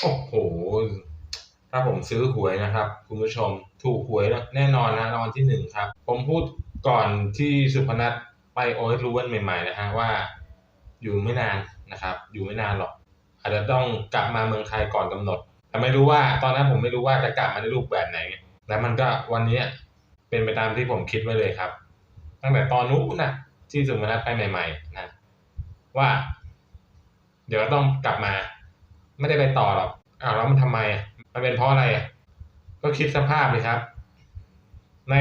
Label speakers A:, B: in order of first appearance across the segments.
A: โอ้โห ถ้าผมซื้อหวยนะครับ คุณผู้ชมถูกหวยแน่นอนนะรางวัลที่หนึ่งครับ ผมพูดก่อนที่สุพนัทไปโอเอสรูเวนใหม่ๆนะฮะว่า อยู่ไม่นานนะครับ อยู่ไม่นานหรอก อาจจะต้องกลับมาเมืองไทยก่อนกำหนด แต่ไม่รู้ว่าตอนนั้นผมไม่รู้ว่าจะกลับมาในรูปแบบไหน แล้วมันก็วันนี้เป็นไปตามที่ผมคิดไว้เลยครับ ตั้งแต่ตอนนู้นนะที่สุพนัทไปใหม่ ๆ นะ ว่า เดี๋ยวต้องกลับมา ไม่ได้ไปต่อหรอกอ้าวแล้วมันทำไม มันเป็นเพราะอะไร ก็คิดสภาพเลยครับ ใน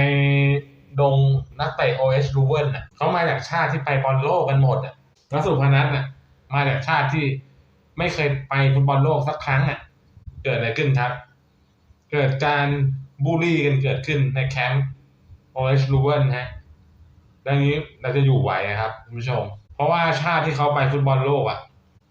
A: ดงนักเตะ OS r u v e n น่ะเขามาจากชาติที่ไปบอลโลกกันหมดอะแล้วสุพนัทน่ะ มาจากชาติที่ไม่เคยไปฟุตบอลโลกสักครั้งอะ เกิดอะไรขึ้นครับ เกิดการบูลลี่กันเกิดขึ้นในแคมป์ OS r u v e n ฮะดังนี้เราจะอยู่ไหวนะครับคุณผู้ชม เพราะว่าชาติที่เขาไปฟุตบอลโลกอะ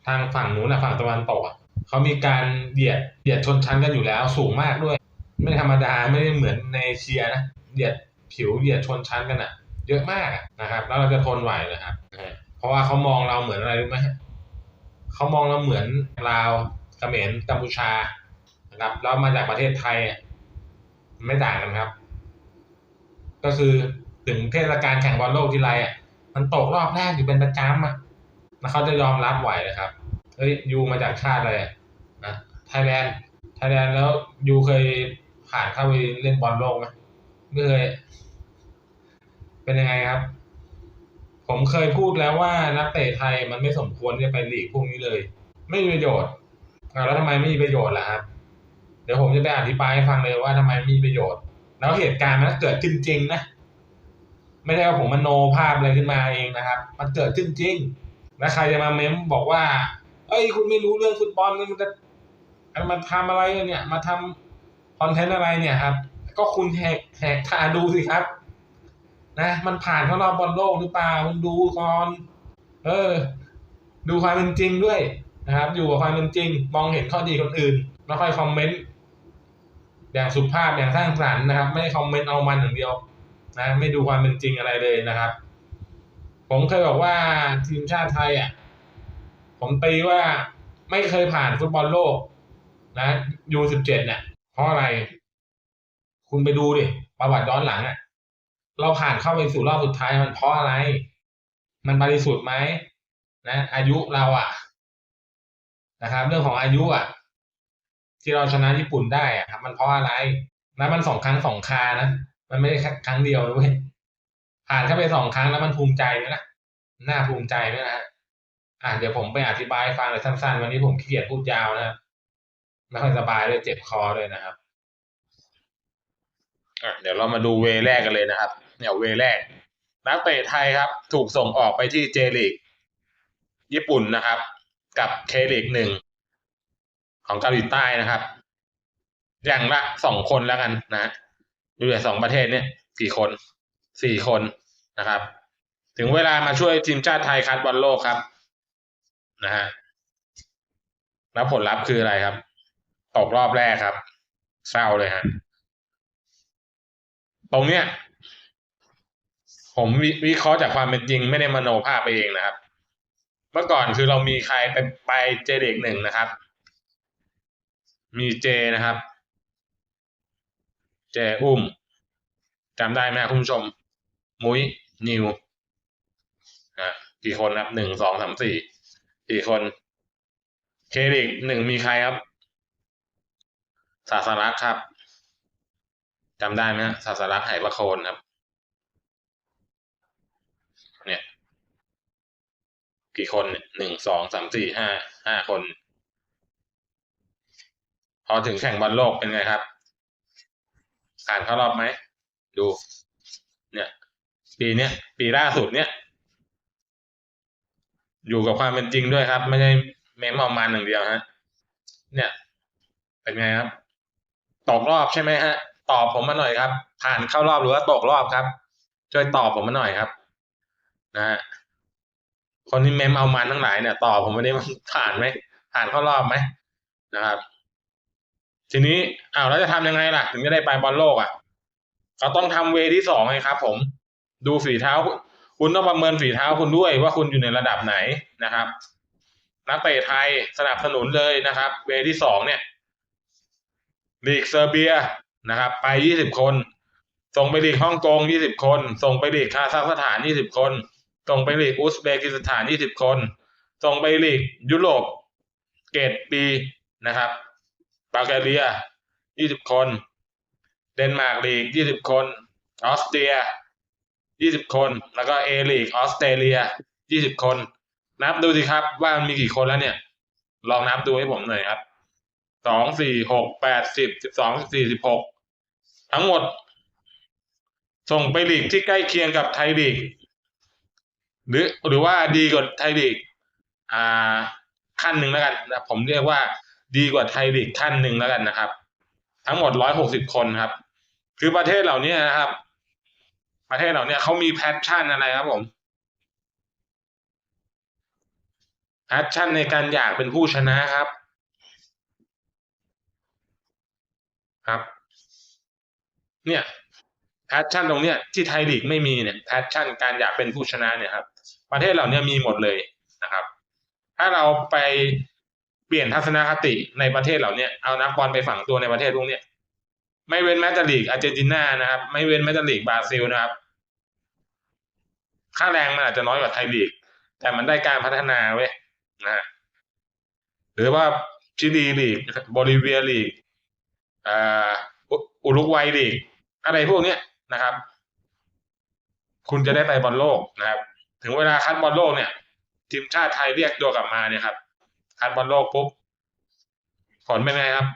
A: ทางฝั่งนู้นนะฝั่งตะวันตกอะ เขามีการเหยียดเหยียดชนชั้นกันอยู่แล้วสูงมากด้วย ไม่ธรรมดาไม่ได้เหมือนในเอเชียนะเหยียดผิวเหยียดชนชั้นกันอะ เยอะมากนะครับ แล้วเราจะทนไหวเหรอครับเพราะว่าเขามองเราเหมือนอะไรรู้ไหมเขามองเราเหมือนลาวเขมรกัมพูชานะครับแล้วมาจากประเทศไทยไม่ต่างกันครับ ก็คือถึงเทศกาลแข่งบอลโลกทีไรอะ มันตกรอบแรกอยู่เป็นประจำอะแล้วเขาจะยอมรับไหวเลยครับเฮ้ยยูมาจากชาติอะไรอะนะ ไทยแลนด์ไทยแลนด์แล้วยูเคยผ่านเข้าไปเล่นบอลโลกไหมไม่เคย เป็นยังไงครับ ผมเคยพูดแล้วว่านักเตะไทยมันไม่สมควรจะไปลีกพวกนี้เลย ไม่มีประโยชน์แล้วทำไมไม่มีประโยชน์ล่ะครับ เดี๋ยวผมจะไปอธิบายให้ฟังเลยว่าทำไมไม่มีประโยชน์ แล้วเหตุการณ์มันเกิดขึ้นจริงนะไม่ใช่ว่าผมมโนภาพอะไรขึ้นมาเองนะครับ มันเกิดขึ้นจริง แล้วใครจะมาเม้มบอกว่า เอ้ยคุณไม่รู้เรื่องฟุตบอลนี่มันจะ มันทำอะไรเนี่ย มาทำคอนเทนต์อะไรเนี่ยครับ ก็คุณแหกแหกตาดูสิครับ นะ มันผ่านเข้ารอบบอลโลกหรือเปล่าคุณดูก่อน เออ ดูความเป็นจริงด้วยนะครับ อยู่กับความเป็นจริง มองเห็นข้อดีคนอื่นแล้วค่อยคอมเมนต์อย่างสุภาพอย่างสร้างสรรค์นะครับ ไม่คอมเมนต์เอามันอย่างเดียว นะ ไม่ดูความเป็นจริงอะไรเลยนะครับ ผมเคยบอกว่าทีมชาติไทยอะผมตีว่าไม่เคยผ่านฟุตบอลโลก นะยูสิบเจ็ดเนี่ยเพราะอะไร คุณไปดูดิประวัติย้อนหลังอะ เราผ่านเข้าไปสู่รอบสุดท้ายมันเพราะอะไร มันบริสุทธิ์ไหมนะอายุเราอะ นะครับ เรื่องของอายุอะ ที่เราชนะญี่ปุ่นได้อะครับมันเพราะอะไรนะมันสองครั้งสองคานะมันไม่ได้ครั้งเดียวนะเว้ยผ่านเข้าไปสองครั้งแล้วมันภูมิใจไหมล่ะน่าภูมิใจไหมนะอ่าเดี๋ยวผมไปอธิบายฟังเลยสั้นๆ วันนี้ผมขี้เกียจพูดยาวนะครับ ไม่ค่อยสบายเลยเจ็บคอเลยนะครับอะเดี๋ยวเรามาดูเวแรกกันเลยนะครับ เนี่ยเวแรก นักเตะไทยครับ ถูกส่งออกไปที่เจลีกญี่ปุ่นนะครับ กับเคลีกหนึ่งของเกาหลีใต้นะครับ อย่างละสองคนแล้วกันนะดูแต่สองประเทศเนี่ยกี่คนสี่คนนะครับ ถึงเวลามาช่วยทีมชาติไทยคัดบอลโลกครับนะฮะแล้วผลลัพธ์คืออะไรครับ ตกรอบแรกครับ เศร้าเลยฮะ ตรงเนี้ย ผมวิวิเคราะห์จากความเป็นจริงไม่ได้มโนภาพไปเองนะครับ เมื่อก่อนคือเรามีใครไปไปเจเด็กหนึ่งนะครับ มีเจนะครับ เจอุ้มจำได้ไหมคุณผู้ชม มุ้ยนิวนะกี่คนครับหนึ่งสองสามสี่กี่คน เครดิกหนึ่งมีใครครับ ศาสลักษ์ครับจำได้ไหมศาสลักษณ์ไหประโคนครับ เนี่ย กี่คนหนึ่งสองสามสี่ห้าห้าคน พอถึงแข่งบอลโลกเป็นไงครับผ่านเข้ารอบไหม ดู เนี่ย ปีเนี้ยปีล่าสุดเนี่ยอยู่กับความเป็นจริงด้วยครับ ไม่ใช่เมมเอามันอย่างเดียวฮะ เนี่ย เป็นไงครับ ตกรอบใช่ไหมฮะ ตอบผมมาหน่อยครับ ผ่านเข้ารอบหรือว่าตกรอบครับ ช่วยตอบผมมาหน่อยครับ นะฮะคนที่เมมเอามันทั้งหลายเนี่ยตอบผมม่ได้ผ่านไหมผ่านเข้ารอบไหมนะครับ ทีนี้อ้าวแล้วจะทำยังไงล่ะ ถึงจะได้ไปบอลโลกอะเขาต้องทำเวที่สองไงครับ ผม ดูฝีเท้า คุณต้องประเมินฝีเท้าคุณด้วยว่าคุณอยู่ในระดับไหนนะครับ นักเตะไทยสนับสนุนเลยนะครับ เวที่สองเนี่ย ลีกเซอร์เบียนะครับ ไปยี่สิบคน ส่งไปลีกฮ่องกงยี่สิบคน ส่งไปลีกคาซัคสถานยี่สิบคน ส่งไปลีกอุซเบกิสถานยี่สิบคน ส่งไปลีกยุโรปเกรดปีนะครับบัลแกเรียยี่สิบคน เดนมาร์กลีกยี่สิบคน ออสเตรียยี่สิบคน แล้วก็เอลีกออสเตรเลียยี่สิบคน นับดูสิครับว่ามันมีกี่คนแล้วเนี่ย ลองนับดูให้ผมหน่อยครับ สองสี่หกแปดสิบสิบสองสิบสี่สิบหกทั้งหมด ส่งไปลีกที่ใกล้เคียงกับไทยลีก หรือหรือว่าดีกว่าไทยลีก อ่าขั้นหนึ่งแล้วกันนะผมเรียกว่าดีกว่าไทยลีกขั้นหนึ่งแล้วกันนะครับ ทั้งหมดร้อยหกสิบคนครับ คือประเทศเหล่านี้นะครับ ประเทศเหล่านี้เขามีแพชชั่นอะไรครับผมแพชชั่นในการอยากเป็นผู้ชนะครับ ครับ เนี่ยแพชชั่นตรงเนี้ยที่ไทยลีกไม่มีเนี่ยแพชชั่นการอยากเป็นผู้ชนะเนี่ยครับ ประเทศเหล่านี้มีหมดเลยนะครับ ถ้าเราไปเปลี่ยนทัศนคติในประเทศเหล่านี้เอานักบอลไปฝังตัวในประเทศพวกเนี้ยไม่เว้นแม้แต่ลีกอาร์เจนตินานะครับ ไม่เว้นแม้แต่ลีกบราซิลนะครับ ค่าแรงมันอาจจะน้อยกว่าไทยลีก แต่มันได้การพัฒนาเว้ยนะหรือว่าชิลีลีกโบลิเวียลีก อุรุกวัยลีกอะไรพวกเนี้ยนะครับ คุณจะได้ไปบอลโลกนะครับ ถึงเวลาคัดบอลโลกเนี่ย ทีมชาติไทยเรียกตัวกลับมาเนี่ยครับ คัดบอลโลกปุ๊บผลเป็นไงครับ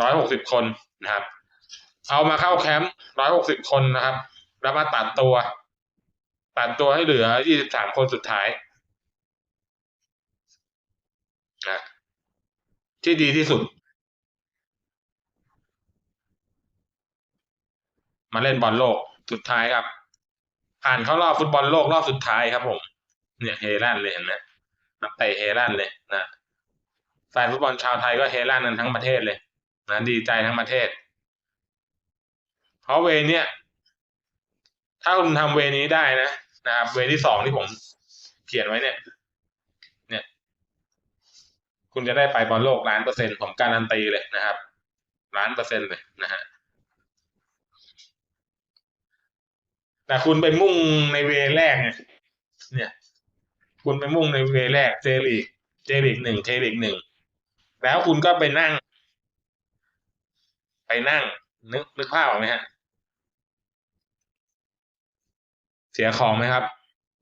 A: ร้อยหกสิบคนนะครับ เอามาเข้าแคมป์ร้อยหกสิบคนนะครับ แล้วมาตัดตัว ตัดตัวให้เหลือยี่สิบสามคนสุดท้ายนะที่ดีที่สุด มาเล่นบอลโลกสุดท้ายครับ ผ่านเข้ารอบฟุตบอลโลกรอบสุดท้ายครับ ผม เนี่ยเฮลันเลยเห็นไหมนักเตะเฮลันเลยนะแฟนฟุตบอลชาวไทยก็เฮลันกันทั้งประเทศเลยนะดีใจทั้งประเทศ เพราะเวเนี้ยถ้าคุณทำเวนี้ได้นะนะครับเวที่สองที่ผมเขียนไว้เนี่ย เนี่ย คุณจะได้ไปบอลโลกล้านเปอร์เซ็นต์ผมการันตีเลยนะครับล้านเปอร์เซ็นต์เลยนะฮะ แต่คุณไปมุ่งในเวแรกเนี่ยเนี่ย คุณไปมุ่งในเวแรกเจลีกเจลีกหนึ่งเจลีกหนึ่งแล้วคุณก็ไปนั่ง ไปนั่ง นึกนึกภาพออกไหมฮะ เสียของไหมครับ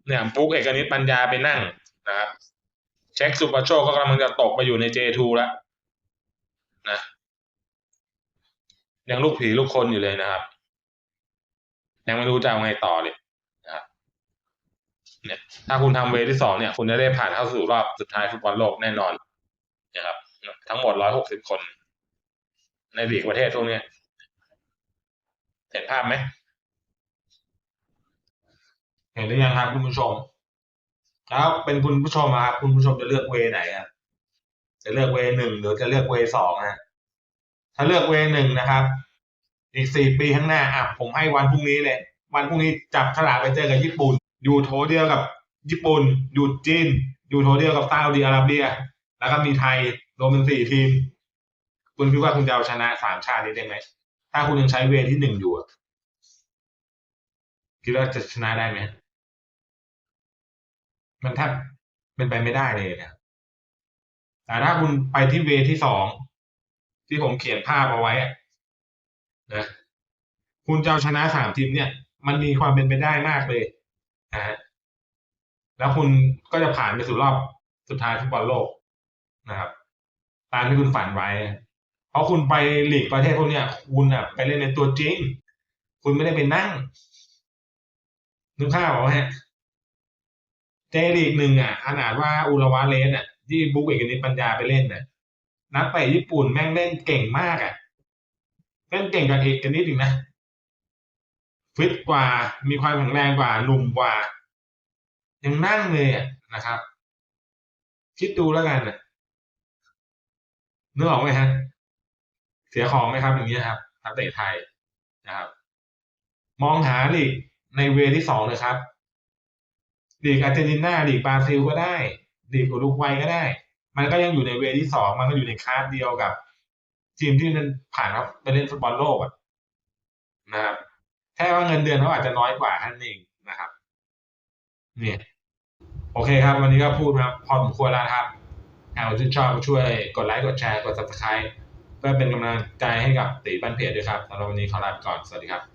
A: เนี่ยปุ๊กเอกนิตปัญญาไปนั่งนะครับเช็คซูเปอร์โชคก็กำลังจะตกไปอยู่ใน J2 แล้วนะยังลูกผีลูกคนอยู่เลยนะครับ ยังไม่รู้จะเอาไงต่อเลยนะครับเนี่ย ถ้าคุณทำเวที่สองเนี่ย คุณจะได้ผ่านเข้าสู่รอบสุดท้ายฟุตบอลโลกแน่นอนนะครับ ทั้งหมดร้อยหกสิบคน ในลีกประเทศพวกนี้เห็นภาพไหมเห็นหรือยังครับคุณผู้ชมแล้วเป็นคุณผู้ชมครับคุณผู้ชมจะเลือกเวไหนครับจะเลือกเวหนึ่งหรือจะเลือกเวสองนะถ้าเลือกเวหนึ่งนะครับ อีกสี่ปีข้างหน้าอะผมให้วันพรุ่งนี้เลย วันพรุ่งนี้จับฉลากไปเจอกับญี่ปุ่น อยู่โถเดียวกับญี่ปุ่น อยู่จีน อยู่โถเดียวกับซาอุดิอาระเบีย แล้วก็มีไทยรวมเป็นสี่ทีม คุณคิดว่าคุณจะเอาชนะสามชาตินี้ได้ไหม ถ้าคุณยังใช้เวที่หนึ่งอยู่คิดว่าจะชนะได้ไหม มันแทบเป็นไปไม่ได้เลยนะแต่ถ้าคุณไปที่เวที่สองที่ผมเขียนภาพเอาไว้อะ นะคุณจะเอาชนะสามทีมเนี่ย มันมีความเป็นไปได้มากเลยนะฮะแล้วคุณก็จะผ่านไปสู่รอบสุดท้ายฟุตบอลโลกนะครับ ตามที่คุณฝันไว้ เพราะคุณไปหลีกประเทศพวกเนี้ย คุณอะ ไปเล่นเป็นตัวจริง คุณไม่ได้ไปนั่งนึกภาพออกไหมฮะเจลีกหนึ่งอะขนาดว่าอุลวาเลสอะ ที่บุ๊กเอกนิตปัญญาไปเล่นน่ะนักเตะญี่ปุ่นแม่งเล่นเก่งมากอะ เล่นเก่งกับเอกนิตอีกนะฟิตกว่ามีความแข็งแรงกว่าหนุ่มกว่า ยังนั่งเลยนะครับ คิดดูแล้วกันนะนึกออกไหมฮะเสียของไหมครับอย่างนี้ครับนักเตะไทยนะครับ มองหาลีกในเวที่สองเลยครับลีกอาร์เจนตินาลีกบราซิลก็ได้ลีกอุรุกวัยก็ได้ มันก็ยังอยู่ในเวที่สองมันก็อยู่ในคาสเดียวกับ ทีมที่มันผ่านครับไปเล่นฟุตบอลโลกอะนะครับแค่ว่าเงินเดือนเขาอาจจะน้อยกว่าท่านเองนะครับ เนี่ย โอเคครับ วันนี้ก็พูดมาพอสมควรแล้วครับหากชื่นชอบก็ช่วยกดไลค์กดแชร์กด subscribe เพื่อเป็นกำลังใจให้กับตีบันเพจด้วยครับสำหรับวันนี้ขอลาไปก่อน สวัสดีครับ